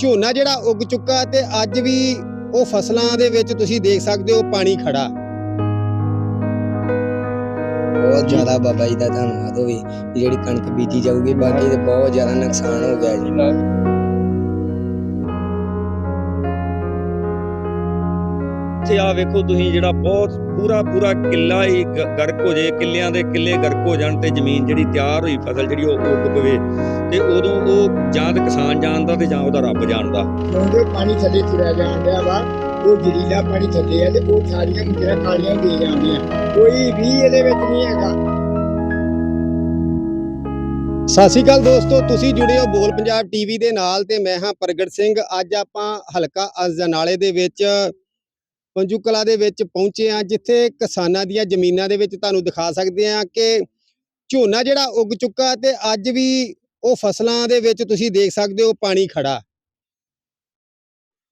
ਝੋਨਾ ਜਿਹੜਾ ਉੱਗ ਚੁੱਕਾ ਤੇ ਅੱਜ ਵੀ ਉਹ ਫਸਲਾਂ ਦੇ ਵਿੱਚ ਤੁਸੀਂ ਦੇਖ ਸਕਦੇ ਹੋ ਪਾਣੀ ਖੜਾ। ਬਹੁਤ ਜ਼ਿਆਦਾ ਬਾਬਾ ਜੀ ਦਾ ਧੰਨਵਾਦ ਹੋਵੇ, ਜਿਹੜੀ ਕਣਕ ਬੀਜੀ ਜਾਊਗੀ, ਬਾਕੀ ਤੇ ਬਹੁਤ ਜ਼ਿਆਦਾ ਨੁਕਸਾਨ ਹੋ ਗਿਆ ਜੀ। ਇੱਥੇ ਆ ਵੇਖੋ ਤੁਸੀਂ ਜਿਹੜਾ ਬਹੁਤ ਪੂਰਾ ਪੂਰਾ ਕਿੱਲਾ ਹੀ ਗਰਕ ਹੋ ਜੇ ਕਿੱਲਿਆਂ ਦੇ ਕਿੱਲੇ ਗਰਕ ਹੋ ਜਾਣ ਤੇ ਜ਼ਮੀਨ ਜਿਹੜੀ ਤਿਆਰ ਹੋਈ ਫਸਲ ਜਿਹੜੀ ਉਹ ਉੱਗ ਪਵੇ ਤੇ ਉਦੋਂ ਉਹ ਜਾਂ ਤਾਂ ਕਿਸਾਨ ਜਾਣਦਾ ਤੇ ਜਾਂ ਉਹਦਾ ਰੱਬ ਜਾਣਦਾ ਕਿਉਂਕਿ ਪਾਣੀ ਥੱਲੇ ਜਾਣ ਡਿਆ ਵਾ ਉਹ ਜ਼ਰੀਲਾ ਪਾਣੀ ਥੱਲੇ ਆ ਤੇ ਉਹ ਸਾਰੀਆਂ ਮੁੰਦਰਾਂ ਕਾਲੀਆਂ ਦੇ ਜਾਂਦੀਆਂ ਕੋਈ ਵੀ ਇਹਦੇ ਵਿੱਚ ਨਹੀਂ ਹੈਗਾ। ਸਤਿ ਸ਼੍ਰੀ ਅਕਾਲ ਦੋਸਤੋ ਤੁਸੀਂ ਜੁੜੇ ਹੋ ਬੋਲ ਪੰਜਾਬ ਟੀਵੀ ਦੇ ਨਾਲ ਤੇ ਮੈਂ ਹਾਂ ਪ੍ਰਗਟ ਸਿੰਘ। ਅੱਜ ਆਪਾਂ ਹਲਕਾ ਅਜਨਾਲੇ ਦੇ ਵਿੱਚ ਪੰਜੂ ਕਲਾ ਦੇ ਵਿੱਚ ਪਹੁੰਚੇ ਆ ਜਿੱਥੇ ਕਿਸਾਨਾਂ ਦੀਆਂ ਜ਼ਮੀਨਾਂ ਦੇ ਵਿੱਚ ਤੁਹਾਨੂੰ ਦਿਖਾ ਸਕਦੇ ਆ ਕਿ ਝੋਨਾ ਜਿਹੜਾ ਉੱਗ ਚੁੱਕਾ ਤੇ ਅੱਜ ਵੀ ਉਹ ਫਸਲਾਂ ਦੇ ਵਿੱਚ ਤੁਸੀਂ ਦੇਖ ਸਕਦੇ ਹੋ ਪਾਣੀ ਖੜਾ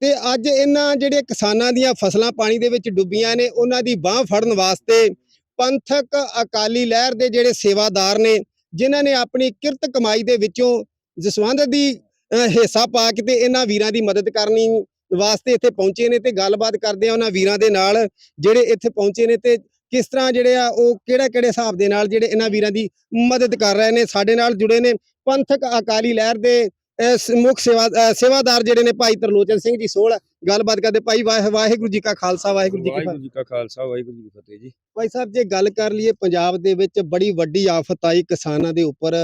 ਤੇ ਅੱਜ ਇਹਨਾਂ ਜਿਹੜੇ ਕਿਸਾਨਾਂ ਦੀਆਂ ਫਸਲਾਂ ਪਾਣੀ ਦੇ ਵਿੱਚ ਡੁੱਬੀਆਂ ਨੇ, ਉਹਨਾਂ ਦੀ ਬਾਹ ਫੜਨ ਵਾਸਤੇ ਪੰਥਕ ਅਕਾਲੀ ਲਹਿਰ ਦੇ ਜਿਹੜੇ ਸੇਵਾਦਾਰ ਨੇ, ਜਿਨ੍ਹਾਂ ਨੇ ਆਪਣੀ ਕਿਰਤ ਕਮਾਈ ਦੇ ਵਿੱਚੋਂ ਜਸਵੰਤ ਦੀ ਹਿੱਸਾ ਪਾ ਕੇ ਤੇ ਇਹਨਾਂ ਵੀਰਾਂ ਦੀ ਮਦਦ ਕਰਨੀ ਵਾਸਤੇ ਇੱਥੇ ਪਹੁੰਚੇ ਨੇ ਤੇ ਗੱਲਬਾਤ ਕਰਦੇ ਆ ਉਹਨਾਂ ਵੀਰਾਂ ਦੇ ਨਾਲ ਜਿਹੜੇ ਇੱਥੇ ਪਹੁੰਚੇ ਨੇ ਤੇ ਕਿਸ ਤਰ੍ਹਾਂ ਜਿਹੜੇ ਆ ਉਹ ਕਿਹੜਾ ਕਿਹੜੇ ਹਿਸਾਬ ਦੇ ਨਾਲ ਜਿਹੜੇ ਇਹਨਾਂ ਵੀਰਾਂ ਦੀ ਮਦਦ ਕਰ ਰਹੇ ਨੇ ਸਾਡੇ ਨਾਲ ਜੁੜੇ ਨੇ ਪੰਥਕ ਅਕਾਲੀ ਲਹਿਰ ਦੇ ਮੁੱਖ ਸੇਵਾਦਾਰ ਜਿਹੜੇ ਨੇ ਭਾਈ ਤਰਲੋਚਨ ਸਿੰਘ ਜੀ ਸੋਹਲ ਗੱਲਬਾਤ ਕਰਦੇ ਭਾਈ ਵਾਹਿ- ਵਾਹਿਗੁਰੂ ਜੀ ਕਾ ਖਾਲਸਾ ਵਾਹਿਗੁਰੂ ਜੀ ਕੀ ਫਤਿਹ। ਵਾਹਿਗੁਰੂ ਜੀ ਕਾ ਖਾਲਸਾ ਵਾਹਿਗੁਰੂ ਜੀ ਕੀ ਫਤਿਹ ਜੀ। ਭਾਈ ਸਾਹਿਬ ਜੇ ਗੱਲ ਕਰ ਲਈਏ ਪੰਜਾਬ ਦੇ ਵਿੱਚ ਬੜੀ ਵੱਡੀ ਆਫਤ ਆਈ ਕਿਸਾਨਾਂ ਦੇ ਉੱਪਰ।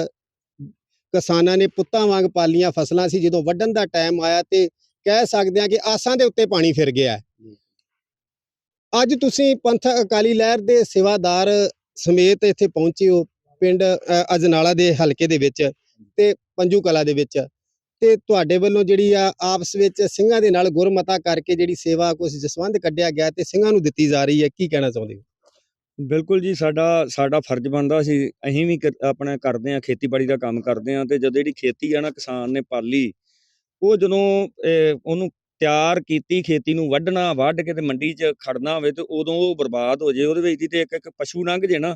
ਕਿਸਾਨਾਂ ਨੇ ਪੁੱਤਾਂ ਵਾਂਗ ਪਾਲੀਆਂ ਫਸਲਾਂ ਸੀ ਜਦੋਂ ਵੱਢਣ ਦਾ ਟਾਈਮ ਆਇਆ ਤੇ ਕਹਿ ਸਕਦੇ ਹਾਂ ਕਿ ਆਸਾਂ ਦੇ ਉੱਤੇ ਪਾਣੀ ਫਿਰ ਗਿਆ ਅੱਜ ਤੁਸੀਂ ਪੰਥਕ ਅਕਾਲੀ ਲਹਿਰ ਦੇ ਸੇਵਾਦਾਰ ਸਮੇਤ ਇੱਥੇ ਪਹੁੰਚੇ ਹੋ ਪਿੰਡ ਅਜਨਾਲਾ ਦੇ ਹਲਕੇ ਦੇ ਵਿੱਚ ਤੇ ਪੰਜੂ ਕਲਾ ਦੇ ਵਿੱਚ। ਤੇ ਤੁਹਾਡੇ ਵੱਲੋਂ ਜਿਹੜੀ ਆ ਆਪਸ ਵਿੱਚ ਸਿੰਘਾਂ ਦੇ ਨਾਲ ਗੁਰਮਤਾ ਕਰਕੇ ਜਿਹੜੀ ਸੇਵਾ ਕੁਝ ਜਸਵੰਦ ਕੱਢਿਆ ਗਿਆ ਤੇ ਸਿੰਘਾਂ ਨੂੰ ਦਿੱਤੀ ਜਾ ਰਹੀ ਹੈ, ਕੀ ਕਹਿਣਾ ਚਾਹੁੰਦੇ ਹੋ? ਬਿਲਕੁਲ ਜੀ, ਸਾਡਾ ਸਾਡਾ ਫਰਜ਼ ਬਣਦਾ ਸੀ, ਅਸੀਂ ਵੀ ਆਪਣਾ ਕਰਦੇ ਆ ਖੇਤੀਬਾੜੀ ਦਾ ਕੰਮ ਕਰਦੇ ਆ ਤੇ ਜਦੋਂ ਜਿਹੜੀ ਖੇਤੀ ਆ ਨਾ ਕਿਸਾਨ ਨੇ ਪਾਲੀ ਉਹ ਜਦੋਂ ਉਹਨੂੰ ਤਿਆਰ ਕੀਤੀ ਖੇਤੀ ਨੂੰ ਵੱਢਣਾ ਵੱਢ ਕੇ ਤੇ ਮੰਡੀ 'ਚ ਖੜਨਾ ਹੋਵੇ ਤੇ ਉਦੋਂ ਉਹ ਬਰਬਾਦ ਹੋ ਜੇ ਉਹਦੇ ਵਿੱਚ ਦੀ ਤੇ ਇੱਕ ਇੱਕ ਪਸ਼ੂ ਲੰਘ ਜੇ ਨਾ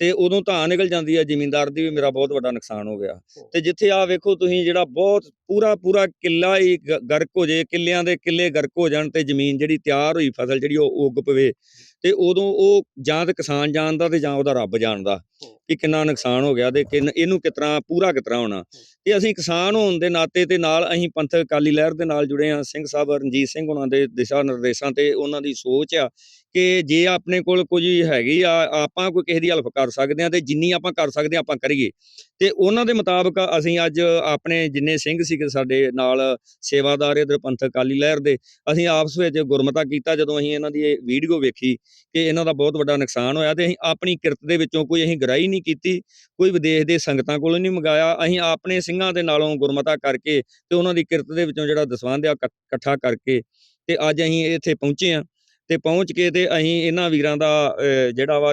ਤੇ ਉਦੋਂ ਤਾਂ ਨਿਕਲ ਜਾਂਦੀ ਹੈ ਜ਼ਿਮੀਂਦਾਰ ਦੀ ਵੀ ਮੇਰਾ ਬਹੁਤ ਵੱਡਾ ਨੁਕਸਾਨ ਹੋ ਗਿਆ। ਤੇ ਜਿੱਥੇ ਆ ਵੇਖੋ ਤੁਸੀਂ ਜਿਹੜਾ ਬਹੁਤ ਪੂਰਾ ਪੂਰਾ ਕਿੱਲਾ ਹੀ ਗਰਕ ਹੋ ਜੇ ਕਿੱਲਿਆਂ ਦੇ ਕਿੱਲੇ ਗਰਕ ਹੋ ਜਾਣ ਤੇ ਜ਼ਮੀਨ ਜਿਹੜੀ ਤਿਆਰ ਹੋਈ ਫਸਲ ਜਿਹੜੀ ਉਹ ਉੱਗ ਪਵੇ ਤੇ ਉਦੋਂ ਉਹ ਜਾਂ ਤਾਂ ਕਿਸਾਨ ਜਾਣਦਾ ਤੇ ਜਾਂ ਉਹਦਾ ਰੱਬ ਜਾਣਦਾ ਕਿ ਕਿੰਨਾ ਨੁਕਸਾਨ ਹੋ ਗਿਆ ਤੇ ਕਿੰਨ ਇਹਨੂੰ ਕਿਤਨਾ ਪੂਰਾ ਕਿਤਨਾ ਹੋਣਾ। ਤੇ ਅਸੀਂ ਕਿਸਾਨ ਹੋਣ ਦੇ ਨਾਤੇ ਤੇ ਨਾਲ ਅਸੀਂ ਪੰਥਕ ਅਕਾਲੀ ਲਹਿਰ ਦੇ ਨਾਲ ਜੁੜੇ ਹਾਂ ਸਿੰਘ ਸਾਹਿਬ ਰਣਜੀਤ ਸਿੰਘ ਉਹਨਾਂ ਦੇ ਦਿਸ਼ਾ ਨਿਰਦੇਸ਼ਾਂ ਤੇ ਉਹਨਾਂ ਦੀ ਸੋਚ ਆ ਕਿ ਜੇ ਆਪਣੇ ਕੋਲ ਕੁਝ ਹੈਗੀ ਆ ਆਪਾਂ ਕੋਈ ਕਿਸੇ ਦੀ ਹੈਲਪ ਕਰ ਸਕਦੇ ਆ ਤੇ ਜਿੰਨੀ ਆਪਾਂ ਕਰ ਸਕਦੇ ਆ ਆਪਾਂ ਕਰੀਏ। ਤੇ ਉਹਨਾਂ ਦੇ ਮੁਤਾਬਕ ਅਸੀਂ ਅੱਜ ਆਪਣੇ ਜਿੰਨੇ ਸਿੰਘ ਸੀਗੇ ਸਾਡੇ ਨਾਲ ਸੇਵਾਦਾਰ ਇਧਰ ਪੰਥਕ ਅਕਾਲੀ ਲਹਿਰ ਦੇ। ਅਸੀਂ ਆਪਸ ਵਿੱਚ ਗੁਰਮਤਾ ਕੀਤਾ ਜਦੋਂ ਅਸੀਂ ਇਹਨਾਂ ਦੀ ਇਹ ਵੀਡੀਓ ਵੇਖੀ ਕਿ ਇਹਨਾਂ ਦਾ ਬਹੁਤ ਵੱਡਾ ਨੁਕਸਾਨ ਹੋਇਆ ਤੇ ਅਸੀਂ ਆਪਣੀ ਕਿਰਤ ਦੇ ਵਿੱਚੋਂ ਕੋਈ ਅਸੀਂ ਗ੍ਰਾਈ ਨਹੀਂ ਕੀਤੀ ਕੋਈ ਵਿਦੇਸ਼ ਦੇ ਸੰਗਤਾਂ ਕੋਲੋਂ ਨਹੀਂ ਮੰਗਾਇਆ। ਅਸੀਂ ਆਪਣੇ ਸਿੰਘਾਂ ਦੇ ਨਾਲੋਂ ਗੁਰਮਤਾ ਕਰਕੇ ਤੇ ਉਹਨਾਂ ਦੀ ਕਿਰਤ ਦੇ ਵਿੱਚੋਂ ਜਿਹੜਾ ਦਸਵੰਧ ਆ ਇਕੱਠਾ ਕਰਕੇ ਤੇ ਅੱਜ ਅਸੀਂ ਇੱਥੇ ਪਹੁੰਚੇ ਆ ਤੇ ਪਹੁੰਚ ਕੇ ਤੇ ਅਸੀਂ ਇਹਨਾਂ ਵੀਰਾਂ ਦਾ ਅਹ, ਜਿਹੜਾ ਵਾ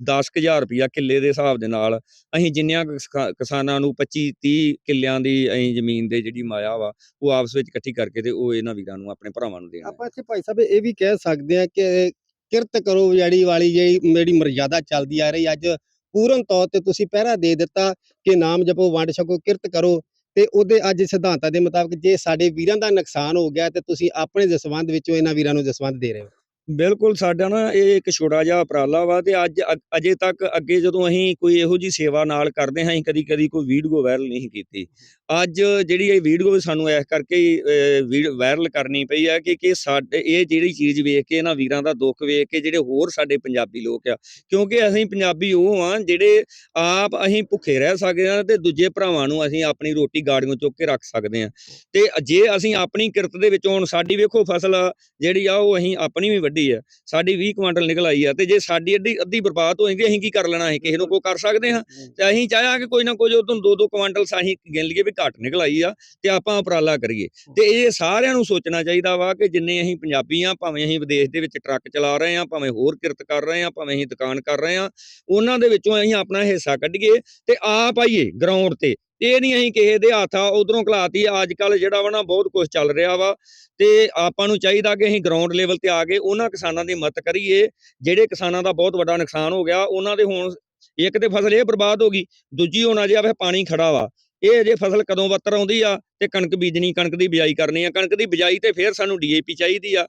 10000 ਰੁਪਇਆ ਕਿੱਲੇ ਦੇ ਹਿਸਾਬ ਦੇ ਨਾਲ ਅਸੀਂ ਜਿੰਨਿਆਂ ਕਿਸਾਨਾਂ ਨੂੰ 25 30 ਕਿੱਲਿਆਂ ਦੀ ਅਸੀਂ ਜ਼ਮੀਨ ਦੇ ਜਿਹੜੀ ਮਾਇਆ ਵਾ, ਉਹ ਆਪਸ ਵਿੱਚ ਇਕੱਠੀ ਕਰਕੇ ਤੇ ਉਹ ਇਹਨਾਂ ਵੀਰਾਂ ਨੂੰ ਆਪਣੇ ਭਰਾਵਾਂ ਨੂੰ ਦੇਣਾ ਆਪਾਂ ਇੱਥੇ ਭਾਈ ਸਾਹਿਬ ਇਹ ਵੀ ਕਹਿ ਸਕਦੇ ਹਾਂ ਕਿ ਕਿਰਤ ਕਰੋ ਜਿਹੜੀ ਵਾਲੀ ਜਿਹੜੀ, ਮੇਰੀ ਮਰਜ਼ਾਦਾ ਚੱਲਦੀ ਆ ਰਹੀ ਅੱਜ। ਪੂਰਨ ਤੌਰ ਤੇ ਤੁਸੀਂ ਪਹਿਰਾ ਦੇ ਦਿੱਤਾ ਕਿ ਨਾਮ ਜਪੋ, ਵੰਡ ਛਕੋ, ਕਿਰਤ ਕਰੋ ਤੇ ਉਹਦੇ ਅੱਜ ਸਿਧਾਂਤਾਂ ਦੇ ਮੁਤਾਬਕ ਜੇ ਸਾਡੇ ਵੀਰਾਂ ਦਾ ਨੁਕਸਾਨ ਹੋ ਗਿਆ ਤੇ ਤੁਸੀਂ ਆਪਣੇ ਜਸਵੰਦ ਵਿੱਚੋਂ ਇਹਨਾਂ ਵੀਰਾਂ ਨੂੰ ਜਸਵੰਦ ਦੇ ਰਹੇ ਹੋ। ਬਿਲਕੁਲ, ਸਾਡਾ ਨਾ ਇਹ ਇੱਕ ਛੋਟਾ ਜਿਹਾ ਉਪਰਾਲਾ ਵਾ ਤੇ ਅੱਜ ਅ- ਅਜੇ ਤੱਕ ਅੱਗੇ ਜਦੋਂ ਅਸੀਂ ਕੋਈ ਇਹੋ ਜੀ ਸੇਵਾ ਨਾਲ ਕਰਦੇ ਹਾਂ, ਅਸੀਂ ਕਦੀ ਕਦੀ ਕੋਈ ਵੀਡੀਓ ਵਾਇਰਲ ਨਹੀਂ ਕੀਤੀ। ਅੱਜ ਜਿਹੜੀ ਇਹ ਵੀਡੀਓ ਸਾਨੂੰ ਇਸ ਕਰਕੇ ਵਾਇਰਲ ਕਰਨੀ ਪਈ ਆ ਕਿ ਕਿ ਸਾਡੇ, ਇਹ ਜਿਹੜੀ ਚੀਜ਼ ਵੇਖ ਕੇ, ਇਹਨਾਂ ਵੀਰਾਂ ਦਾ ਦੁੱਖ ਵੇਖ ਕੇ, ਜਿਹੜੇ ਹੋਰ ਸਾਡੇ ਪੰਜਾਬੀ ਲੋਕ ਆ, ਕਿਉਂਕਿ ਅਸੀਂ ਪੰਜਾਬੀ ਉਹ ਆ ਜਿਹੜੇ ਆਪ ਅਸੀਂ ਭੁੱਖੇ ਰਹਿ ਸਕਦੇ ਆ ਤੇ ਦੂਜੇ ਭਰਾਵਾਂ ਨੂੰ ਅਸੀਂ ਆਪਣੀ ਰੋਟੀ ਗਾੜੀਆਂ ਚੁੱਕ ਕੇ ਰੱਖ ਸਕਦੇ ਆ ਤੇ ਜੇ ਅਸੀਂ ਆਪਣੀ ਕਿਰਤ ਦੇ ਵਿੱਚੋਂ ਹੁਣ, ਸਾਡੀ ਵੇਖੋ ਫਸਲ ਜਿਹੜੀ ਆ, ਉਹ ਅਸੀਂ ਆਪਣੀ ਵੀ ਵੱਢੀ ਆ ਸਾਡੀ 20 ਕੁਇੰਟਲ ਨਿਕਲ ਆਈ ਆ ਤੇ ਜੇ ਸਾਡੀ ਅੱਧੀ ਅੱਧੀ ਬਰਬਾਦ ਹੋ ਜਾਂਦੀ ਅਸੀਂ ਕੀ ਕਰ ਲੈਣਾ ਅਸੀਂ ਕਿਸੇ ਨੂੰ ਕੋਈ ਕਰ ਸਕਦੇ ਹਾਂ। ਤੇ ਅਸੀਂ ਚਾਹਿਆ ਕਿ ਕੋਈ ਨਾ ਕੋਈ ਉਦੋਂ ਦੋ ਦੋ ਕੁਇੰਟਲ ਅਸੀਂ ਗਿਣ ਲਈਏ ਵੀ ਘੱਟ ਨਿਕਲ ਆਈ ਆ ਤੇ ਆਪਾਂ ਉਪਰਾਲਾ ਕਰੀਏ। ਤੇ ਇਹ ਸਾਰਿਆਂ ਨੂੰ ਸੋਚਣਾ ਚਾਹੀਦਾ ਵਾ ਕਿ ਜਿੰਨੇ ਅਸੀਂ ਪੰਜਾਬੀ ਆ ਭਾਵੇਂ ਅਸੀਂ ਵਿਦੇਸ਼ ਦੇ ਵਿੱਚ ਟਰੱਕ ਚਲਾ ਰਹੇ ਆ ਭਾਵੇਂ ਹੋਰ ਕਿਰਤ ਕਰ ਰਹੇ ਆ ਭਾਵੇਂ ਅਸੀਂ ਦੁਕਾਨ ਕਰ ਰਹੇ ਆ ਉਹਨਾਂ ਦੇ ਵਿੱਚੋਂ ਅਸੀਂ ਆਪਣਾ ਹਿੱਸਾ ਕੱਢੀਏ ਤੇ ਆਪ ਆਈਏ ਗਰਾਊਂਡ ਤੇ। ਇਹ ਨਹੀਂ ਅਸੀਂ ਕਿਸੇ ਦੇ ਹੱਥ ਆ, ਉਧਰੋਂ ਘਲਾਤੀ ਅੱਜ ਕੱਲ ਜਿਹੜਾ ਵਾ ਨਾ ਬਹੁਤ ਕੁਝ ਚੱਲ ਰਿਹਾ ਵਾ। ਤੇ ਆਪਾਂ ਨੂੰ ਚਾਹੀਦਾ ਕਿ ਅਸੀਂ ਗਰਾਊਂਡ ਲੈਵਲ ਤੇ ਆ ਕੇ ਉਹਨਾਂ ਕਿਸਾਨਾਂ ਦੀ ਮਦਦ ਕਰੀਏ, ਜਿਹੜੇ ਕਿਸਾਨਾਂ ਦਾ ਬਹੁਤ ਵੱਡਾ ਨੁਕਸਾਨ ਹੋ ਗਿਆ, ਉਹਨਾਂ ਦੇ ਹੁਣ ਇੱਕ ਤੇ ਫਸਲ ਇਹ ਬਰਬਾਦ ਹੋ ਗਈ, ਦੂਜੀ ਹੁਣ ਅਜੇ ਆਵੇ ਪਾਣੀ ਖੜਾ ਵਾ। ਇਹ ਅਜੇ ਫਸਲ ਕਦੋਂ ਬੱਤਰ ਆਉਂਦੀ ਆ ਤੇ ਕਣਕ ਬੀਜਣੀ, ਕਣਕ ਦੀ ਬਿਜਾਈ ਕਰਨੀ ਆ। ਕਣਕ ਦੀ ਬਿਜਾਈ ਤੇ ਫਿਰ ਸਾਨੂੰ ਡੀਏਪੀ ਚਾਹੀਦੀ ਆ,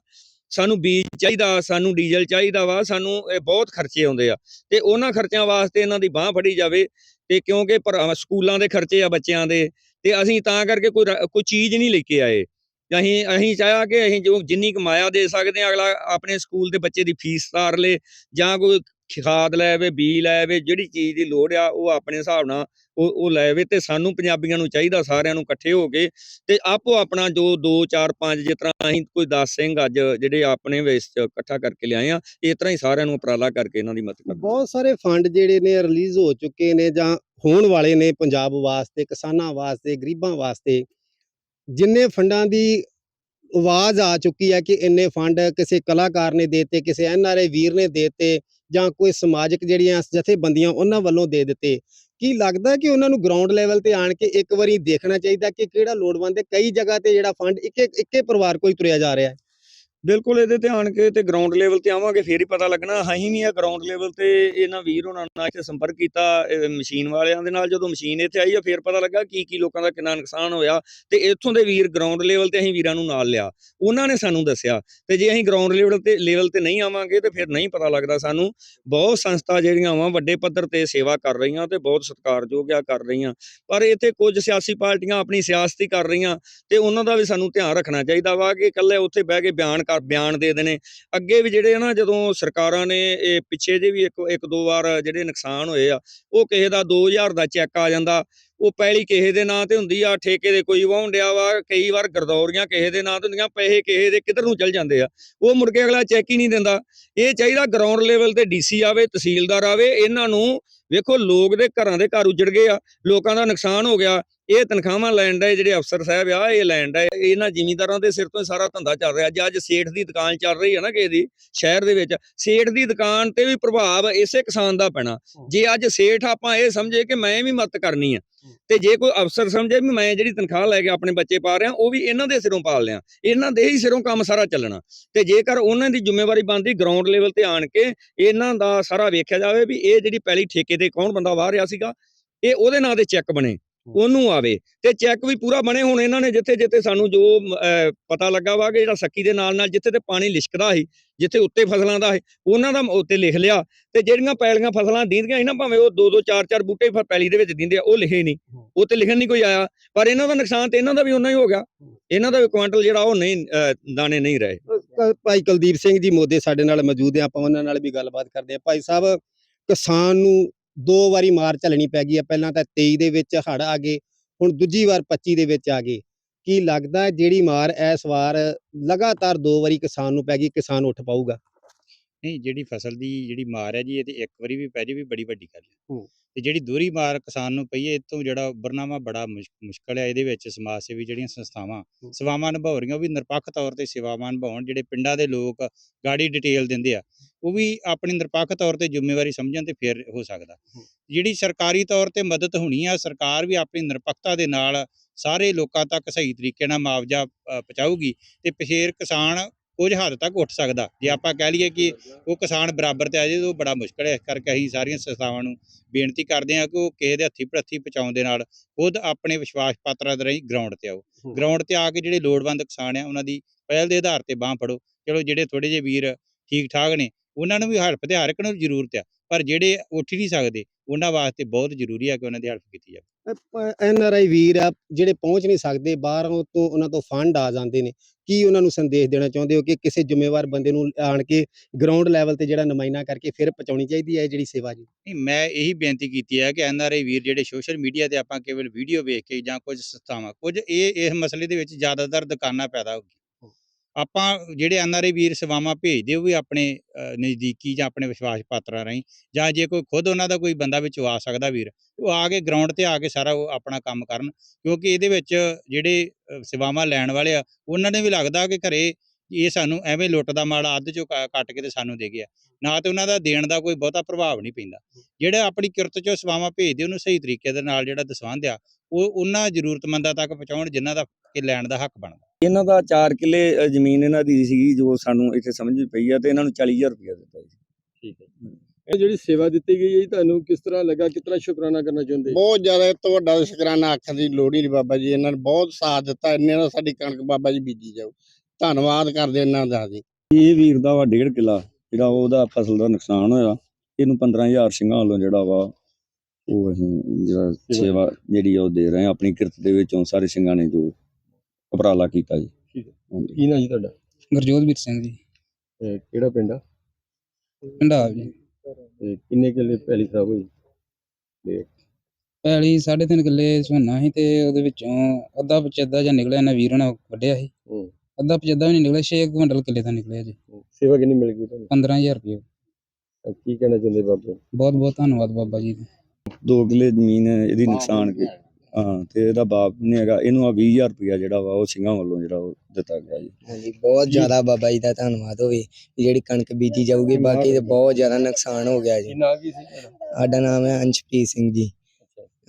ਸਾਨੂੰ ਬੀਜ ਚਾਹੀਦਾ, ਸਾਨੂੰ ਡੀਜ਼ਲ ਚਾਹੀਦਾ ਵਾ, ਸਾਨੂੰ ਇਹ ਬਹੁਤ ਖਰਚੇ ਆਉਂਦੇ ਆ। ਤੇ ਉਹਨਾਂ ਖਰਚਿਆਂ ਵਾਸਤੇ ਇਹਨਾਂ ਦੀ ਬਾਹ ਫੜੀ ਜਾਵੇ ਤੇ ਕਿਉਂਕਿ ਸਕੂਲਾਂ ਦੇ ਖਰਚੇ ਆ ਬੱਚਿਆਂ ਦੇ, ਤੇ ਅਸੀਂ ਤਾਂ ਕਰਕੇ ਕੋਈ ਕੋਈ ਚੀਜ਼ ਨਹੀਂ ਲੈ ਕੇ ਆਏ। ਅਸੀਂ ਅਸੀਂ ਚਾਹਿਆ ਕਿ ਅਸੀਂ ਜੋ ਜਿੰਨੀ ਕਮਾਇਆ ਦੇ ਸਕਦੇ ਹਾਂ, ਅਗਲਾ ਆਪਣੇ ਸਕੂਲ ਦੇ ਬੱਚੇ ਦੀ ਫੀਸ ਤਾਰ ਲੇ ਜਾਂ ਕੋਈ ਖਾਦ ਲੈ ਆਵੇ ਬੀ ਲੈ ਆਵੇ ਜਿਹੜੀ ਚੀਜ਼ ਦੀ ਲੋੜ ਆ, ਉਹ ਆਪਣੇ ਹਿਸਾਬ ਨਾਲ ਉਹ ਉਹ ਲੈ ਆਵੇ ਤੇ ਸਾਨੂੰ ਪੰਜਾਬੀਆਂ ਨੂੰ ਚਾਹੀਦਾ ਸਾਰਿਆਂ ਨੂੰ ਇਕੱਠੇ ਹੋ ਕੇ ਤੇ ਆਪੋ ਆਪਣਾ ਜੋ 2 4 5 ਜਿਸ ਤਰ੍ਹਾਂ ਅਸੀਂ ਕੋਈ 10 ਸਿੰਘ ਅੱਜ ਜਿਹੜੇ ਆਪਣੇ ਵੇਸ ਚ ਇਕੱਠਾ ਕਰਕੇ ਲਿਆਏ ਆ, ਇਸ ਤਰ੍ਹਾਂ ਹੀ ਸਾਰਿਆਂ ਨੂੰ ਉਪਰਾਲਾ ਕਰਕੇ ਇਹਨਾਂ ਦੀ ਮਦਦ ਕਰਦੇ ਬਹੁਤ ਸਾਰੇ ਫੰਡ ਜਿਹੜੇ ਨੇ ਰਿਲੀਜ਼ ਹੋ ਚੁੱਕੇ ਨੇ ਜਾਂ ਹੋਣ ਵਾਲੇ ਨੇ ਪੰਜਾਬ ਵਾਸਤੇ, ਕਿਸਾਨਾਂ ਵਾਸਤੇ, ਗਰੀਬਾਂ ਵਾਸਤੇ, ਜਿੰਨੇ ਫੰਡਾਂ ਦੀ ਆਵਾਜ਼ ਆ ਚੁੱਕੀ ਹੈ ਕਿ ਇੰਨੇ ਫੰਡ ਕਿਸੇ ਕਲਾਕਾਰ ਨੇ ਦੇਤੇ, ਕਿਸੇ ਐਨਆਰਆਈ ਵੀਰ ਨੇ ਦੇਤੇ ਜਾਂ ਕੋਈ ਸਮਾਜਿਕ ਜਿਹੜੀਆਂ ਜਥੇਬੰਦੀਆਂ ਉਹਨਾਂ ਵੱਲੋਂ ਦੇ ਦਿੱਤੇ। ਕੀ ਲੱਗਦਾ ਕਿ ਉਹਨਾਂ ਨੂੰ ਗਰਾਊਂਡ ਲੈਵਲ ਤੇ ਆਣ ਕੇ ਇੱਕ ਵਾਰੀ ਦੇਖਣਾ ਚਾਹੀਦਾ ਕਿ ਕਿਹੜਾ ਲੋੜਵੰਦ ਹੈ? ਕਈ ਜਗ੍ਹਾ ਤੇ ਜਿਹੜਾ ਫੰਡ ਇੱਕੇ ਇੱਕੇ ਪਰਿਵਾਰ ਕੋਈ ਤੁਰਿਆ ਜਾ ਰਿਹਾ ਹੈ। ਬਿਲਕੁਲ ਇਹਦੇ ਤੇ ਆਣ ਕੇ ਤੇ ਗਰਾਊਂਡ ਲੈਵਲ ਤੇ ਆਵਾਂਗੇ, ਫੇਰ ਹੀ ਪਤਾ ਲੱਗਣਾ। ਅਸੀਂ ਵੀ ਆ ਗਰਾਊਂਡ ਲੈਵਲ ਤੇ ਇਹਨਾਂ ਵੀਰ ਉਹਨਾਂ ਨਾਲ ਇੱਥੇ ਸੰਪਰਕ ਕੀਤਾ ਮਸ਼ੀਨ ਵਾਲਿਆਂ ਦੇ ਨਾਲ। ਜਦੋਂ ਮਸ਼ੀਨ ਇੱਥੇ ਆਈ ਆ, ਫੇਰ ਪਤਾ ਲੱਗਾ ਕੀ ਕੀ ਲੋਕਾਂ ਦਾ ਕਿੰਨਾ ਨੁਕਸਾਨ ਹੋਇਆ। ਤੇ ਇੱਥੋਂ ਦੇ ਵੀਰ ਗਰਾਊਂਡ ਲੈਵਲ ਤੇ ਅਸੀਂ ਵੀਰਾਂ ਨੂੰ ਨਾਲ ਲਿਆ। ਉਹਨਾਂ ਨੇ ਸਾਨੂੰ ਦੱਸਿਆ, ਤੇ ਜੇ ਅਸੀਂ ਗਰਾਊਂਡ ਲੈਵਲ ਤੇ ਲੈਵਲ ਤੇ ਨਹੀਂ ਆਵਾਂਗੇ, ਤੇ ਫਿਰ ਨਹੀਂ ਪਤਾ ਲੱਗਦਾ ਸਾਨੂੰ। ਬਹੁਤ ਸੰਸਥਾ ਜਿਹੜੀਆਂ ਵਾ, ਵੱਡੇ ਪੱਧਰ ਤੇ ਸੇਵਾ ਕਰ ਰਹੀਆਂ ਤੇ ਬਹੁਤ ਸਤਿਕਾਰਯੋਗ ਆ, ਕਰ ਰਹੀਆਂ। ਪਰ ਇੱਥੇ ਕੁਝ ਸਿਆਸੀ ਪਾਰਟੀਆਂ ਆਪਣੀ ਸਿਆਸਤੀ ਕਰ ਰਹੀਆਂ, ਤੇ ਉਹਨਾਂ ਦਾ ਵੀ ਸਾਨੂੰ ਧਿਆਨ ਰੱਖਣਾ ਚਾਹੀਦਾ ਵਾ ਕਿ ਇਕੱਲੇ ਉੱਥੇ ਬਹਿ ਕੇ ਬਿਆਨ ਬਿਆਨ ਦੇ ਦੇਣੇ। ਅੱਗੇ ਵੀ ਜਿਹੜੇ ਨਾ ਜਦੋਂ ਸਰਕਾਰਾਂ ਨੇ ਇਹ ਪਿੱਛੇ ਜੇ ਵੀ ਇੱਕ ਇੱਕ ਦੋ ਵਾਰ ਜਿਹੜੇ ਨੁਕਸਾਨ ਹੋਏ ਆ, ਉਹ ਕਿਸੇ ਦਾ 2000 ਦਾ ਚੈੱਕ ਆ ਜਾਂਦਾ। ਉਹ ਪਹਿਲੀ ਕਿਸੇ ਦੇ ਨਾਂ ਤੇ ਹੁੰਦੀ ਆ, ਠੇਕੇ ਦੇ ਕੋਈ ਵਾਹੁਣ ਡਿਆ ਵਾ, ਕਈ ਵਾਰ ਗਰਦੌਰੀਆਂ ਕਿਸੇ ਦੇ ਨਾਂ ਤੇ ਹੁੰਦੀਆਂ, ਪੈਸੇ ਕਿਸੇ ਦੇ ਕਿੱਧਰ ਨੂੰ ਚਲ ਜਾਂਦੇ ਆ। ਉਹ ਮੁੜ ਕੇ ਅਗਲਾ ਚੈੱਕ ਹੀ ਨਹੀਂ ਦਿੰਦਾ। ਇਹ ਚਾਹੀਦਾ ਗਰਾਊਂਡ ਲੈਵਲ ਤੇ ਡੀਸੀ ਆਵੇ, ਤਹਿਸੀਲਦਾਰ ਆਵੇ, ਇਹਨਾਂ ਨੂੰ ਵੇਖੋ ਲੋਕ ਦੇ ਘਰਾਂ ਦੇ ਘਰ ਉਜੜ ਗਏ ਆ, ਲੋਕਾਂ ਦਾ ਨੁਕਸਾਨ ਹੋ ਗਿਆ। ਇਹ ਤਨਖਾਹਾਂ ਲੈਣ ਦਾ ਜਿਹੜੇ ਅਫਸਰ ਸਾਹਿਬ ਆ ਇਹ ਲੈਣ ਦਾ ਇਹਨਾਂ ਜ਼ਿਮੀਂਦਾਰਾਂ ਦੇ ਸਿਰ ਤੋਂ ਹੀ ਸਾਰਾ ਧੰਦਾ ਚੱਲ ਰਿਹਾ। ਅੱਜ ਅੱਜ ਸੇਠ ਦੀ ਦੁਕਾਨ ਚੱਲ ਰਹੀ ਹੈ ਨਾ ਕਿਸੇ ਦੀ ਸ਼ਹਿਰ ਦੇ ਵਿੱਚ। ਸੇਠ ਦੀ ਦੁਕਾਨ ਤੇ ਵੀ ਪ੍ਰਭਾਵ ਇਸੇ ਕਿਸਾਨ ਦਾ ਪੈਣਾ। ਜੇ ਅੱਜ ਸੇਠ ਆਪਾਂ ਇਹ ਸਮਝੇ ਕਿ ਮੈਂ ਵੀ ਮਦਦ ਕਰਨੀ ਆ ਤੇ ਜੇ ਕੋਈ ਅਫਸਰ ਸਮਝੇ ਵੀ ਮੈਂ ਜਿਹੜੀ ਤਨਖਾਹ ਲੈ ਕੇ ਆਪਣੇ ਬੱਚੇ ਪਾ ਰਿਹਾ ਉਹ ਵੀ ਇਹਨਾਂ ਦੇ ਸਿਰੋਂ ਪਾਲ ਲਿਆ। ਇਹਨਾਂ ਦੇ ਹੀ ਸਿਰੋਂ ਕੰਮ ਸਾਰਾ ਚੱਲਣਾ। ਤੇ ਜੇਕਰ ਉਹਨਾਂ ਦੀ ਜ਼ਿੰਮੇਵਾਰੀ ਬਣਦੀ ਗਰਾਊਂਡ ਲੈਵਲ ਤੇ ਆਣ ਕੇ ਇਹਨਾਂ ਦਾ ਸਾਰਾ ਵੇਖਿਆ ਜਾਵੇ ਵੀ ਇਹ ਜਿਹੜੀ ਪਹਿਲੀ ਠੇਕੇ ਤੇ ਕੌਣ ਬੰਦਾ ਵਾਹ ਰਿਹਾ ਸੀਗਾ ਇਹ ਉਹਦੇ ਨਾਂ ਦੇ ਚੈੱਕ ਬਣੇ। ਉਹਨੂੰ ਆਵੇ ਤੇ ਚੈੱਕ ਵੀ ਪੂਰਾ ਬਣੇ ਹੁਣ ਇਹਨਾਂ ਨੇ ਜਿੱਥੇ ਜਿੱਥੇ ਸਾਨੂੰ ਜੋ ਪਤਾ ਲੱਗਾ ਵਾ ਕਿ ਜਿਹੜਾ ਸੱਕੀ ਦੇ ਨਾਲ ਨਾਲ ਜਿੱਥੇ ਤੇ ਪਾਣੀ ਲਿਸ਼ਕਦਾ ਸੀ ਜਿੱਥੇ ਉੱਤੇ ਫਸਲਾਂ ਦਾ ਸੀ ਉਹਨਾਂ ਦਾ ਉੱਤੇ ਲਿਖ ਲਿਆ ਤੇ ਜਿਹੜੀਆਂ ਪੈਲੀਆਂ ਫਸਲਾਂ ਦੀਂਦੀਆਂ ਸੀ ਨਾ ਭਾਵੇਂ ਉਹ ਦੋ ਦੋ ਚਾਰ ਚਾਰ ਬੂਟੇ ਪੈਲੀ ਦੇ ਵਿੱਚ ਦਿੰਦੇ ਆ ਉਹ ਲਿਖੇ ਨਹੀਂ ਉਹ ਤੇ ਲਿਖਣ ਨਹੀਂ ਕੋਈ ਆਇਆ ਪਰ ਇਹਨਾਂ ਦਾ ਨੁਕਸਾਨ ਤੇ ਇਹਨਾਂ ਦਾ ਵੀ ਉਹਨਾਂ ਹੀ ਹੋ ਗਿਆ ਇਹਨਾਂ ਦਾ ਵੀ ਕੁਆਂਟਲ ਜਿਹੜਾ ਉਹ ਨਹੀਂ ਦਾਣੇ ਨਹੀਂ ਰਹੇ। ਭਾਈ ਕੁਲਦੀਪ ਸਿੰਘ ਜੀ ਮੋਦੇ ਸਾਡੇ ਨਾਲ ਮੌਜੂਦ ਆ ਆਪਾਂ ਉਹਨਾਂ ਨਾਲ ਵੀ ਗੱਲਬਾਤ ਕਰਦੇ ਆ। ਭਾਈ ਸਾਹਿਬ ਕਿਸਾਨ ਨੂੰ ਦੋ ਵਾਰੀ ਮਾਰ ਝੱਲਣੀ ਪੈ ਗਈ ਆ ਪਹਿਲਾਂ ਤਾਂ 23 ਦੇ ਵਿੱਚ ਹੜ ਆ ਗਏ ਹੁਣ ਦੂਜੀ ਵਾਰ 25 ਦੇ ਵਿੱਚ ਆ ਗਏ। ਕੀ ਲੱਗਦਾ ਜਿਹੜੀ ਮਾਰ ਇਸ ਵਾਰ ਲਗਾਤਾਰ ਦੋ ਵਾਰੀ ਕਿਸਾਨ ਨੂੰ ਪੈ ਗਈ ਕਿਸਾਨ ਉੱਠ ਪਾਊਗਾ? ਨਹੀਂ ਜਿਹੜੀ ਫਸਲ ਦੀ ਜਿਹੜੀ ਮਾਰ ਹੈ ਜੀ ਇਹ ਤੇ ਇੱਕ ਵਾਰੀ ਵੀ ਪੈ ਜੇ ਵੀ ਬੜੀ ਵੱਡੀ ਗੱਲ ਹੈ। ਤੇ ਜਿਹੜੀ ਦੂਰੀ ਮਾਰ ਕਿਸਾਨ ਨੂੰ ਪਈ ਹੈ ਇਹ ਤੋਂ ਜਿਹੜਾ ਉੱਭਰਨਾ ਵਾ ਬੜਾ ਮੁਸ਼- ਮੁਸ਼ਕਲ ਹੈ ਇਹਦੇ ਵਿੱਚ ਸਮਾਜ ਸੇਵੀ ਜਿਹੜੀਆਂ ਸੰਸਥਾਵਾਂ ਸੇਵਾਵਾਂ ਨਿਭਾਉ ਰਹੀਆਂ ਉਹ ਵੀ ਨਿਰਪੱਖ ਤੌਰ ਤੇ ਸੇਵਾਵਾਂ ਨਿਭਾਉਣ ਜਿਹੜੇ ਪਿੰਡਾਂ ਦੇ ਲੋਕ ਗਾੜੀ ਡਿਟੇਲ ਦਿੰਦੇ ਆ। ਉਹ ਵੀ ਆਪਣੀ ਨਿਰਪੱਖ ਤੌਰ ਤੇ ਜ਼ਿੰਮੇਵਾਰੀ ਸਮਝਣ ਤੇ ਫਿਰ ਹੋ ਸਕਦਾ। ਜਿਹੜੀ ਸਰਕਾਰੀ ਤੌਰ ਤੇ ਮਦਦ ਹੋਣੀ ਆ ਸਰਕਾਰ ਵੀ ਆਪਣੀ ਨਿਰਪੱਖਤਾ ਦੇ ਨਾਲ ਸਾਰੇ ਲੋਕਾਂ ਤੱਕ ਸਹੀ ਤਰੀਕੇ ਨਾਲ ਮੁਆਵਜ਼ਾ ਪਹੁੰਚਾਊਗੀ ਤੇ ਫਿਰ ਕਿਸਾਨ ਕੁਝ ਹੱਦ ਤੱਕ ਉੱਠ ਸਕਦਾ। ਜੇ ਆਪਾਂ ਕਹਿ ਲਈਏ ਕਿ ਉਹ ਕਿਸਾਨ ਬਰਾਬਰ ਤੇ ਆ ਜੇ ਉਹ ਬੜਾ ਮੁਸ਼ਕਲ ਹੈ। ਇਸ ਕਰਕੇ ਅਸੀਂ ਸਾਰੀਆਂ ਸੰਸਥਾਵਾਂ ਨੂੰ ਬੇਨਤੀ ਕਰਦੇ ਹਾਂ ਕਿ ਉਹ ਕਿਸੇ ਦੇ ਹੱਥੀ ਪ੍ਰਥੀ ਪਹੁੰਚਾਉਣ ਦੇ ਨਾਲ ਖੁਦ ਆਪਣੇ ਵਿਸ਼ਵਾਸ ਪਾਤਰਾਂ ਦੇ ਰਾਹੀਂ ਗਰਾਊਂਡ ਤੇ ਆਓ। ਗਰਾਊਂਡ ਤੇ ਆ ਕੇ ਜਿਹੜੇ ਲੋੜਵੰਦ ਕਿਸਾਨ ਆ ਉਹਨਾਂ ਦੀ ਪਹਿਲ ਦੇ ਆਧਾਰ ਤੇ ਬਾਹ ਫੜੋ। ਚਲੋ ਜਿਹੜੇ ਥੋੜੇ ਜਿਹੇ ਵੀਰ ਠੀਕ ਠਾਕ ਨੇ ਉਹਨਾਂ ਨੂੰ ਵੀ ਹੈਲਪ ਤੇ ਹਰ ਇੱਕ ਨੂੰ ਜ਼ਰੂਰਤ ਆ ਪਰ ਜਿਹੜੇ ਉੱਠ ਨਹੀਂ ਸਕਦੇ ਉਹਨਾਂ ਵਾਸਤੇ ਬਹੁਤ ਜ਼ਰੂਰੀ ਆ ਕਿ ਉਹਨਾਂ ਦੀ ਹੈਲਪ ਕੀਤੀ ਜਾਵੇ। ਐਨ ਆਰ ਆਈ ਵੀਰ ਆ ਜਿਹੜੇ ਪਹੁੰਚ ਨਹੀਂ ਸਕਦੇ ਬਾਹਰੋਂ ਤੋਂ ਉਹਨਾਂ ਤੋਂ ਫੰਡ ਆ ਜਾਂਦੇ ਨੇ ਕੀ ਉਹਨਾਂ ਨੂੰ ਸੰਦੇਸ਼ ਦੇਣਾ ਚਾਹੁੰਦੇ ਹੋ ਕਿ ਕਿਸੇ ਜ਼ਿੰਮੇਵਾਰ ਬੰਦੇ ਨੂੰ ਆਣ ਕੇ ਗਰਾਊਂਡ ਲੈਵਲ ਤੇ ਜਿਹੜਾ ਨੁਮਾਇੰਦਾ ਕਰਕੇ ਫਿਰ ਪਹੁੰਚਾਉਣੀ ਚਾਹੀਦੀ ਹੈ ਜਿਹੜੀ ਸੇਵਾ ਜੀ? ਨਹੀਂ ਮੈਂ ਇਹੀ ਬੇਨਤੀ ਕੀਤੀ ਹੈ ਕਿ ਐਨਆਰਆਈ ਵੀਰ ਜਿਹੜੇ ਸੋਸ਼ਲ ਮੀਡੀਆ ਤੇ ਆਪਾਂ ਕੇਵਲ ਵੀਡੀਓ ਵੇਖ ਕੇ ਜਾਂ ਕੁਝ ਸੰਸਥਾਵਾਂ ਕੁਝ ਇਹ ਇਸ ਮਸਲੇ ਦੇ ਵਿੱਚ ਜ਼ਿਆਦਾਤਰ ਦੁਕਾਨਾਂ ਪੈਦਾ ਹੋ ਗਈਆਂ। ਆਪਾਂ ਜਿਹੜੇ ਐਨਆਰਆਈ ਵੀਰ ਸੇਵਾਵਾਂ ਭੇਜਦੇ ਉਹ ਵੀ ਆਪਣੇ ਨਜ਼ਦੀਕੀ ਜਾਂ ਆਪਣੇ ਵਿਸ਼ਵਾਸ ਪਾਤਰਾਂ ਰਾਹੀਂ ਜਾਂ ਜੇ ਕੋਈ ਖੁਦ ਉਹਨਾਂ ਦਾ ਕੋਈ ਬੰਦਾ ਵਿੱਚੋਂ ਆ ਸਕਦਾ ਵੀਰ, ਉਹ ਆ ਕੇ ਗਰਾਊਂਡ ਤੇ ਆ ਕੇ ਸਾਰਾ ਉਹ ਆਪਣਾ ਕੰਮ ਕਰਨ, ਕਿਉਂਕਿ ਇਹਦੇ ਵਿੱਚ ਜਿਹੜੇ ਸੇਵਾਵਾਂ ਲੈਣ ਵਾਲੇ ਆ, ਉਹਨਾਂ ਨੇ ਵੀ ਲੱਗਦਾ ਕਿ ਘਰੇ ਇਹ ਸਾਨੂੰ ਐਵੇਂ ਲੁੱਟ ਦਾ ਮਾਲ ਅੱਧ ਚੋਂ ਕ- ਕੱਟ ਕੇ ਤੇ ਸਾਨੂੰ ਦੇ ਗਿਆ। ਨਾ ਤੇ ਉਹਨਾਂ ਦਾ ਦੇਣ ਦਾ ਕੋਈ ਬਹੁਤਾ ਪ੍ਰਭਾਵ ਨਹੀਂ ਪੈਂਦਾ। ਜਿਹੜਾ ਆਪਣੀ ਕਿਰਤ ਚੋਂ ਸੇਵਾਵਾਂ ਭੇਜਦੇ ਉਹਨੂੰ ਸਹੀ ਤਰੀਕੇ ਦੇ ਨਾਲ ਜਿਹੜਾ ਦਸਵੰਧ ਆ, ਉਹ ਉਹਨਾਂ ਜ਼ਰੂਰਤਮੰਦਾਂ ਤੱਕ ਪਹੁੰਚਾਉਣ, ਜਿਨ੍ਹਾਂ ਦਾ ਕਿ ਲੈਣ ਦਾ ਹੱਕ ਬਣਦਾ। ਇਹਨਾਂ ਦਾ 4 ਕਿੱਲੇ ਜ਼ਮੀਨ ਇਹਨਾਂ ਦੀ ਸੀਗੀ ਜੋ ਸਾਨੂੰ ਇੱਥੇ ਸਮਝ ਪਈ ਆ ਤੇ ਇਹਨਾਂ ਨੂੰ 40000 ਰੁਪਇਆ ਦਿੱਤਾ ਜੀ। ਠੀਕ ਹੈ ਇਹ ਜਿਹੜੀ ਸੇਵਾ ਦਿੱਤੀ ਗਈ ਹੈ ਤੁਹਾਨੂੰ ਕਿਸ ਤਰ੍ਹਾਂ ਲੱਗਾ ਕਿਸ ਤਰ੍ਹਾਂ ਸ਼ੁਕਰਾਨਾ ਕਰਨਾ ਚਾਹੁੰਦੇ ਬਹੁਤ ਜ਼ਿਆਦਾ ਇਹ ਤੋਂ ਵੱਡਾ ਸ਼ੁਕਰਾਨਾ ਆਖਣ ਦੀ ਲੋੜ ਹੀ ਨਹੀਂ ਬਾਬਾ ਜੀ ਇਹਨਾਂ ਨੇ ਬਹੁਤ ਸਾਥ ਦਿੱਤਾ ਇੰਨੇ ਨਾਲ ਸਾਡੀ ਕਣਕ ਬਾਬਾ ਜੀ ਬੀਜੀ ਜਾਓ। ਧੰਨਵਾਦ ਕਰਦੇ ਇਹਨਾਂ ਦਾ ਜੀ। ਇਹ ਵੀਰ ਦਾ ਵਾ ਡੇਢ ਕਿੱਲਾ ਜਿਹੜਾ ਉਹਦਾ ਫਸਲ ਦਾ ਨੁਕਸਾਨ ਹੋਇਆ ਇਹਨੂੰ 15000 ਸਿੰਘਾਂ ਵੱਲੋਂ ਜਿਹੜਾ ਵਾ ਉਹ ਅਸੀਂ ਜਿਹੜਾ ਸੇਵਾ ਜਿਹੜੀ ਆ ਉਹ ਦੇ ਰਹੇ ਆ ਆਪਣੀ ਕਿਰਤ ਦੇ ਵਿੱਚੋਂ ਸਾਰੇ ਸਿੰਘਾਂ ਨੇ ਜੋ ਉਪਰਾਲਾ ਕੀਤਾ ਜੀ। ਠੀਕ ਹੈ। ਹਾਂਜੀ। ਕੀ ਨਾਂ ਜੀ ਤੁਹਾਡਾ? ਗੁਰਜੋਤ ਸਿੰਘ ਜੀ। ਕਿਹੜਾ ਪਿੰਡ ਆ? ਭੰਡਾਰ ਜੀ। ਤੇ ਕਿੰਨੇ ਕਿੱਲੇ ਪਹਿਲੀ ਖਰਾਬ ਹੋਈ? ਪਹਿਲੀ 3.5 ਕਿੱਲੇ ਝੋਨਾ ਸੀ ਤੇ ਉਹਦੇ ਵਿੱਚੋਂ ਅੱਧਾ ਪਚੱਦਾ ਜਾਂ ਨਿਕਲਿਆ ਨਾ ਵੀਰ ਨੇ ਵੱਢਿਆ ਸੀ। ਹੂੰ। ਅੱਧਾ ਪਚੱਦਾ ਵੀ ਨਹੀਂ ਨਿਕਲਿਆ 6 ਕੁਇੰਟਲ ਕਿੱਲੇ ਦਾ ਨਿਕਲਿਆ ਜੀ। ਸੇਵਾ ਕਿੰਨੀ ਮਿਲ ਗਈ ਤੁਹਾਨੂੰ? 15000 ਰੁਪਏ। ਕੀ ਕਹਿਣਾ ਚਾਹੁੰਦੇ ਬਾਬੇ? ਬਹੁਤ ਬਹੁਤ ਧੰਨਵਾਦ ਬਾਬਾ ਜੀ ਦਾ। ਦੋ ਕਿੱਲੇ ਜ਼ਮੀਨ ਇਹਦੀ ਨੁਕਸਾਨ ਕੀ? ਹਾਂ ਤੇ ਇਹਦਾ ਬਾਪ ਨਹੀਂ ਹੈਗਾ। ਇਹਨੂੰ ਆ 20000 ਰੁਪਇਆ ਜਿਹੜਾ ਵਾ ਉਹ ਸਿੰਘਾਂ ਵੱਲੋਂ ਜਿਹੜਾ ਉਹ ਦਿੱਤਾ ਗਿਆ ਜੀ। ਹਾਂਜੀ ਬਹੁਤ ਜ਼ਿਆਦਾ ਬਾਬਾ ਜੀ ਦਾ ਧੰਨਵਾਦ ਹੋਵੇ ਜਿਹੜੀ ਕਣਕ ਬੀਜੀ ਜਾਊਗੀ ਬਾਕੀ ਤੇ ਬਹੁਤ ਜ਼ਿਆਦਾ ਨੁਕਸਾਨ ਹੋ ਗਿਆ ਜੀ। ਨਾਂ ਕੀ ਸੀ ਤੁਹਾਡਾ? ਸਾਡਾ ਨਾਮ ਹੈ ਅੰਸ਼ਪ੍ਰੀਤ ਸਿੰਘ ਜੀ।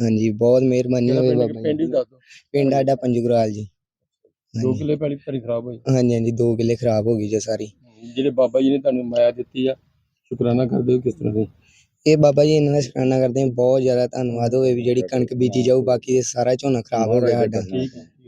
ਹਾਂਜੀ ਬਹੁਤ ਮਿਹਰਬਾਨੀ ਕਿਹੜਾ ਹੋਵੇ ਪਿੰਡ ਬਾਬਾ ਪਿੰਡ ਹੀ ਜੀ ਦੱਸ ਦਿਓ। ਪਿੰਡ ਸਾਡਾ ਪੰਜਗੁਰਾਲ ਜੀ। ਦੋ ਹਾਂਜੀ ਕਿੱਲੇ ਪਹਿਲੀ ਪਹਿਲੀ ਖਰਾਬ ਹੋਈ। ਹਾਂਜੀ ਹਾਂਜੀ ਦੋ ਕਿੱਲੇ ਖਰਾਬ ਹੋ ਗਈ ਜੋ ਸਾਰੀ। ਜਿਹੜੇ ਬਾਬਾ ਜੀ ਨੇ ਤੁਹਾਨੂੰ ਮਾਇਆ ਦਿੱਤੀ ਆ ਸ਼ੁਕਰਾਨਾ ਕਰਦੇ ਹੋ ਕਿਸ ਤਰ੍ਹਾਂ ਦੇ? ਇਹ ਬਾਬਾ ਜੀ ਇਹਨਾਂ ਦਾ ਸ਼ੁਕਰਾਨਾ ਕਰਦੇ ਹਾਂ। ਬਹੁਤ ਜ਼ਿਆਦਾ ਧੰਨਵਾਦ ਹੋਵੇ ਵੀ ਜਿਹੜੀ ਕਣਕ ਬੀਜੀ ਜਾਊ ਬਾਕੀ ਤੇ ਸਾਰਾ ਝੋਨਾ ਖਰਾਬ ਹੋ ਗਿਆ ਸਾਡਾ।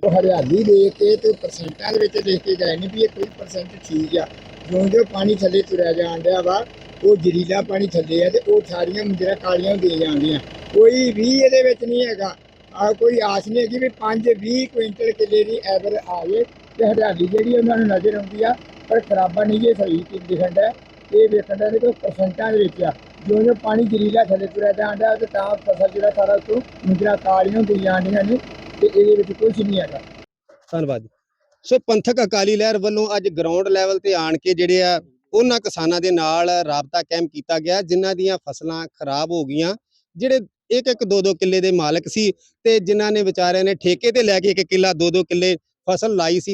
ਉਹ ਹਰਿਆਲੀ ਦੇਖ ਕੇ ਤੇ ਪਰਸੈਂਟਾਂ ਦੇ ਵਿੱਚ ਦੇਖ ਕੇ ਗਏ ਨਹੀਂ ਵੀ ਇਹ ਕੋਈ ਪਰਸੈਂਟ ਠੀਕ ਆ। ਜਿਉਂ ਜਿਉਂ ਪਾਣੀ ਥੱਲੇ ਤੁਰਿਆ ਜਾਣ ਡਿਆ ਵਾ ਉਹ ਜ਼ਰੀਲਾ ਪਾਣੀ ਥੱਲੇ ਆ ਤੇ ਉਹ ਸਾਰੀਆਂ ਮੁੰਦਰਾਂ ਕਾਲੀਆਂ ਹੁੰਦੀਆਂ ਜਾਂਦੀਆਂ। ਕੋਈ ਵੀ ਇਹਦੇ ਵਿੱਚ ਨਹੀਂ ਹੈਗਾ। ਆ ਕੋਈ ਆਸ ਨਹੀਂ ਹੈਗੀ ਵੀ 5 20 ਕੁਇੰਟਲ ਕਿੱਲੇ ਦੀ ਐਵਰ ਆ ਜੇ ਤੇ ਹਰਿਆਲੀ ਜਿਹੜੀ ਉਹਨਾਂ ਨੂੰ ਨਜ਼ਰ ਆਉਂਦੀ ਆ। ਪਰ ਖਰਾਬਾ ਨਹੀਂ ਜੇ ਸਹੀ ਕਿ ਦਿਖਣ ਦਾ ਇਹ ਵੇਖਣ ਦਾ ਕਿ ਪਰਸੈਂਟਾਂ ਦੇ ਵਿੱਚ ਆ। ਜਿਉਂ ਜਿਉਂ ਪਾਣੀ ਜ਼ਰੀਲਾ ਥੱਲੇ ਤੁਰਿਆ ਜਾਣ ਤੇ ਤਾਂ ਫਸਲ ਜਿਹੜਾ ਸਾਰਾ ਤੋਂ ਮੁੰਦਰਾਂ ਕਾਲੀਆਂ ਹੁੰਦੀਆਂ ਜਾਂਦੀਆਂ ਨੇ, ਤੇ ਇਹਦੇ ਵਿੱਚ ਕੁਝ ਨਹੀਂ ਹੈਗਾ। ਧੰਨਵਾਦ ਸੋ ਪੰਥਕ ਅਕਾਲੀ ਲਹਿਰ ਵੱਲੋਂ ਅੱਜ ਗਰਾਊਂਡ ਲੈਵਲ ਤੇ ਆਣ ਕੇ ਜਿਹੜੇ ਆ, ਉਹਨਾਂ ਕਿਸਾਨਾਂ ਦੇ ਨਾਲ ਰਾਬਤਾ ਕਾਇਮ ਕੀਤਾ ਗਿਆ, ਜਿਨ੍ਹਾਂ ਦੀਆਂ ਫਸਲਾਂ ਖਰਾਬ ਹੋ ਗਈਆਂ। ਜਿਹੜੇ ਇੱਕ ਇੱਕ ਦੋ ਦੋ ਕਿੱਲੇ ਦੇ ਮਾਲਕ ਸੀ, ਤੇ ਜਿਨ੍ਹਾਂ ਨੇ ਵਿਚਾਰਿਆਂ ਨੇ ਠੇਕੇ ਤੇ ਲੈ ਕੇ ਇੱਕ ਕਿੱਲਾ, ਦੋ ਦੋ ਕਿੱਲੇ ਫਸਲ ਲਾਈ ਸੀ।